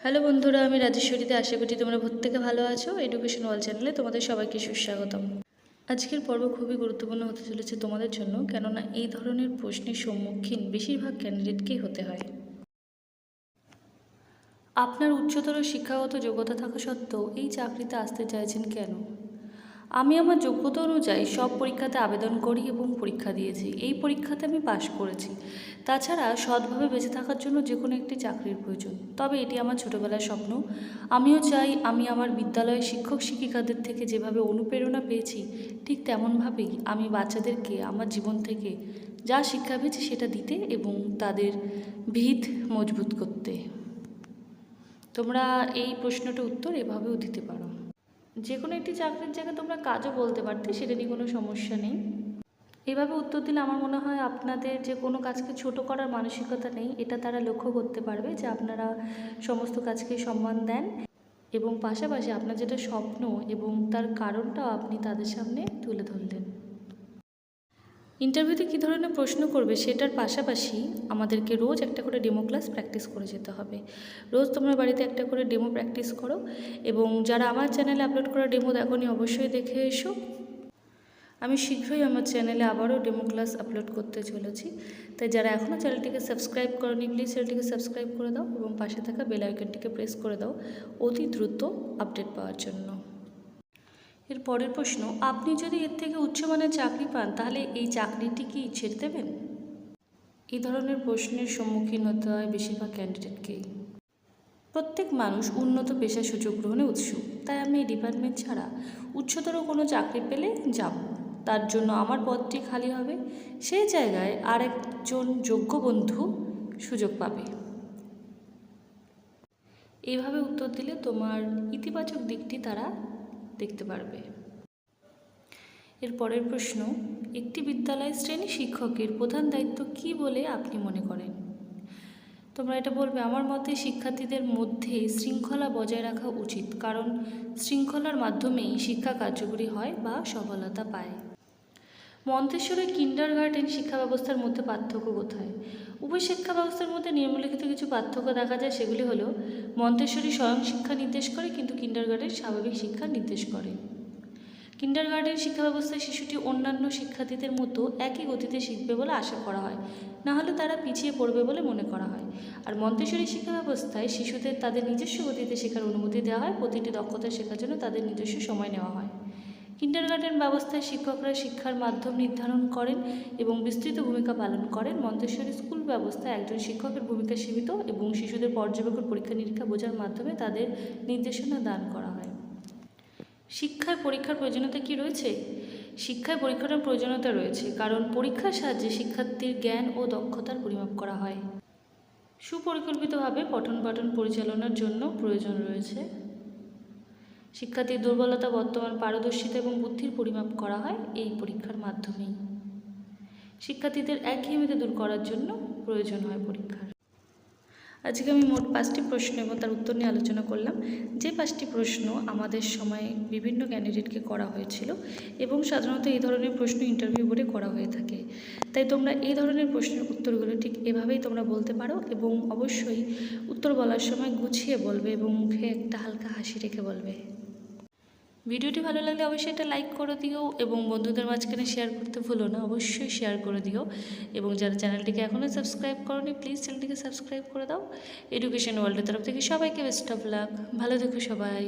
Hello বন্ধুরা, আমি রাজেশ্বরীতে আশা করি তোমরা প্রত্যেকে ভালো আছো। এডুকেশন ওয়াল চ্যানেলে তোমাদের সবাইকে সুস্বাগতম। আজকের পর্ব খুবই গুরুত্বপূর্ণ হতে চলেছে তোমাদের জন্য, কেননা এই ধরনের প্রশ্নের সম্মুখীন বেশিরভাগ ক্যান্ডিডেটকেই হতে হয়। আপনার উচ্চতর শিক্ষাগত যোগ্যতা থাকা সত্ত্বেও এই চাকরিতে আসতে চাইছেন কেন? আমি আমার যোগ্যতা অনুযায়ী সব পরীক্ষাতে আবেদন করি এবং পরীক্ষা দিয়েছি। এই পরীক্ষাতে আমি পাশ করেছি। তাছাড়া সৎভাবে বেঁচে থাকার জন্য যে কোনো একটি চাকরির প্রয়োজন। তবে এটি আমার ছোটোবেলার স্বপ্ন। আমিও চাই আমি আমার বিদ্যালয়ের শিক্ষক শিক্ষিকাদের থেকে যেভাবে অনুপ্রেরণা পেয়েছি, ঠিক তেমনভাবেই আমি বাচ্চাদেরকে, আমার জীবন থেকে যা শিক্ষা পেয়েছি সেটা দিতে এবং তাদের ভিত মজবুত করতে। তোমরা এই প্রশ্নটার উত্তর এভাবেও দিতে পারো। যে কোনো একটি চাকরির জায়গায় তোমরা কাজও বলতে পারতে, সেটা নিয়ে কোনো সমস্যা নেই। এভাবে উত্তর দিলে আমার মনে হয় আপনাদের যে কোনো কাজকে ছোট করার মানসিকতা নেই, এটা তারা লক্ষ্য করতে পারবে যে আপনারা সমস্ত কাজকে সম্মান দেন এবং পাশাপাশি আপনার যেটা স্বপ্ন এবং তার কারণটাও আপনি তাদের সামনে তুলে ধরলেন। ইন্টারভিউতে কী ধরনের প্রশ্ন করবে সেটার পাশাপাশি আমাদেরকে রোজ একটা করে ডেমো ক্লাস প্র্যাকটিস করে যেতে হবে। রোজ তোমরা বাড়িতে একটা করে ডেমো প্র্যাকটিস করো এবং যারা আমার চ্যানেলে আপলোড করা ডেমো দেখোনি অবশ্যই দেখে এসো। আমি শীঘ্রই আমার চ্যানেলে আবারও ডেমো ক্লাস আপলোড করতে চলেছি। তাই যারা এখনও চ্যানেলটিকে সাবস্ক্রাইব করনি, প্লিজ চ্যানেলটিকে সাবস্ক্রাইব করে দাও এবং পাশে থাকা বেল আইকনটিকে প্রেস করে দাও অতি দ্রুত আপডেট পাওয়ার জন্য। এর পরের প্রশ্ন, আপনি যদি এর থেকে উচ্চমানের চাকরি পান, তাহলে এই চাকরিটি কি ছেড়ে দেবেন? এই ধরনের প্রশ্নের সম্মুখীন হতে হয় বেশিরভাগ ক্যান্ডিডেটকেই প্রত্যেক মানুষ উন্নত পেশার সুযোগ গ্রহণে উৎসুক, তাই আমি এই ডিপার্টমেন্ট ছাড়া উচ্চতর কোনো চাকরি পেলে যাব। তার জন্য আমার পদটি খালি হবে সেই জায়গায় আরেকজন যোগ্য বন্ধু সুযোগ পাবে। এইভাবে উত্তর দিলে তোমার ইতিবাচক দিকটি তারা দেখতে পারবে। এর পরের প্রশ্ন, একটি বিদ্যালয়ের শ্রেণি শিক্ষকের প্রধান দায়িত্ব কি বলে আপনি মনে করেন? তোমরা এটা বলবে, আমার মতে শিক্ষার্থীদের মধ্যে শৃঙ্খলা বজায় রাখা উচিত, কারণ শৃঙ্খলার মাধ্যমেই শিক্ষা কার্যকরী হয় বা সফলতা পায়। মন্তেশ্বরের কিন্ডার গার্ডেন শিক্ষা ব্যবস্থার মধ্যে পার্থক্য কোথায়? উভয় শিক্ষা ব্যবস্থার মধ্যে নিম্নলিখিত কিছু পার্থক্য দেখা যায়, সেগুলি হলো, মন্তেশ্বরী স্বয়ং শিক্ষা নির্দেশ করে, কিন্তু কিন্ডার গার্ডেন স্বাভাবিক শিক্ষা নির্দেশ করে। কিন্ডার গার্ডেন শিক্ষা ব্যবস্থায় শিশুটি অন্যান্য শিক্ষার্থীদের মতো একই গতিতে শিখবে বলে আশা করা হয়। না হলে তারা পিছিয়ে পড়বে বলে মনে করা হয়। আর মন্তেশ্বরী শিক্ষা ব্যবস্থায় শিশুদের তাদের নিজস্ব গতিতে শেখার অনুমতি দেওয়া হয়, প্রতিটি দক্ষতা শেখার জন্য তাদের নিজস্ব সময় নেওয়া হয়। কিন্ডারগার্টেন ব্যবস্থায় শিক্ষকরা শিক্ষার মাধ্যম নির্ধারণ করেন এবং বিস্তৃত ভূমিকা পালন করেন। মন্তেশ্বরী স্কুল ব্যবস্থায় একজন শিক্ষকের ভূমিকা সীমিত এবং শিশুদের পর্যবেক্ষণ পরীক্ষা নিরীক্ষা বোঝার মাধ্যমে তাদের নির্দেশনা দান করা হয়। শিক্ষায় পরীক্ষার প্রয়োজনীয়তা কি রয়েছে? শিক্ষায় পরীক্ষার প্রয়োজনীয়তা রয়েছে, কারণ পরীক্ষার সাহায্যে শিক্ষার্থীর জ্ঞান ও দক্ষতার পরিমাপ করা হয়। সুপরিকল্পিতভাবে পঠন পাঠন পরিচালনার জন্য প্রয়োজন রয়েছে শিক্ষার্থীর দুর্বলতা বর্তমান পারদর্শিতা এবং বুদ্ধির পরিমাপ করা হয় এই পরীক্ষার মাধ্যমেই। শিক্ষার্থীদের একঘেয়েমিতে দূর করার জন্য প্রয়োজন হয় পরীক্ষার। আজকে আমি মোট পাঁচটি প্রশ্ন এবং তার উত্তর নিয়ে আলোচনা করলাম। যে পাঁচটি প্রশ্ন আমাদের সময়ে বিভিন্ন ক্যান্ডিডেটকে করা হয়েছিল এবং সাধারণত এই ধরনের প্রশ্ন ইন্টারভিউ বোর্ডে করা হয়ে থাকে। তাই তোমরা এই ধরনের প্রশ্নের উত্তরগুলো ঠিক এভাবেই তোমরা বলতে পারো এবং অবশ্যই উত্তর বলার সময় গুছিয়ে বলবে এবং মুখে একটা হালকা হাসি রেখে বলবে। ভিডিওটি ভালো লাগলে অবশ্যই এটা লাইক করে দিও এবং বন্ধুদের মাঝখানে শেয়ার করতে ভুলো না, অবশ্যই শেয়ার করে দিও। এবং যারা চ্যানেলটিকে এখনও সাবস্ক্রাইব করনি প্লিজ চ্যানেলটিকে সাবস্ক্রাইব করে দাও। এডুকেশন ওয়ার্ল্ডের তরফ থেকে সবাইকে বেস্ট অফ লাক ভালো থেকো সবাই।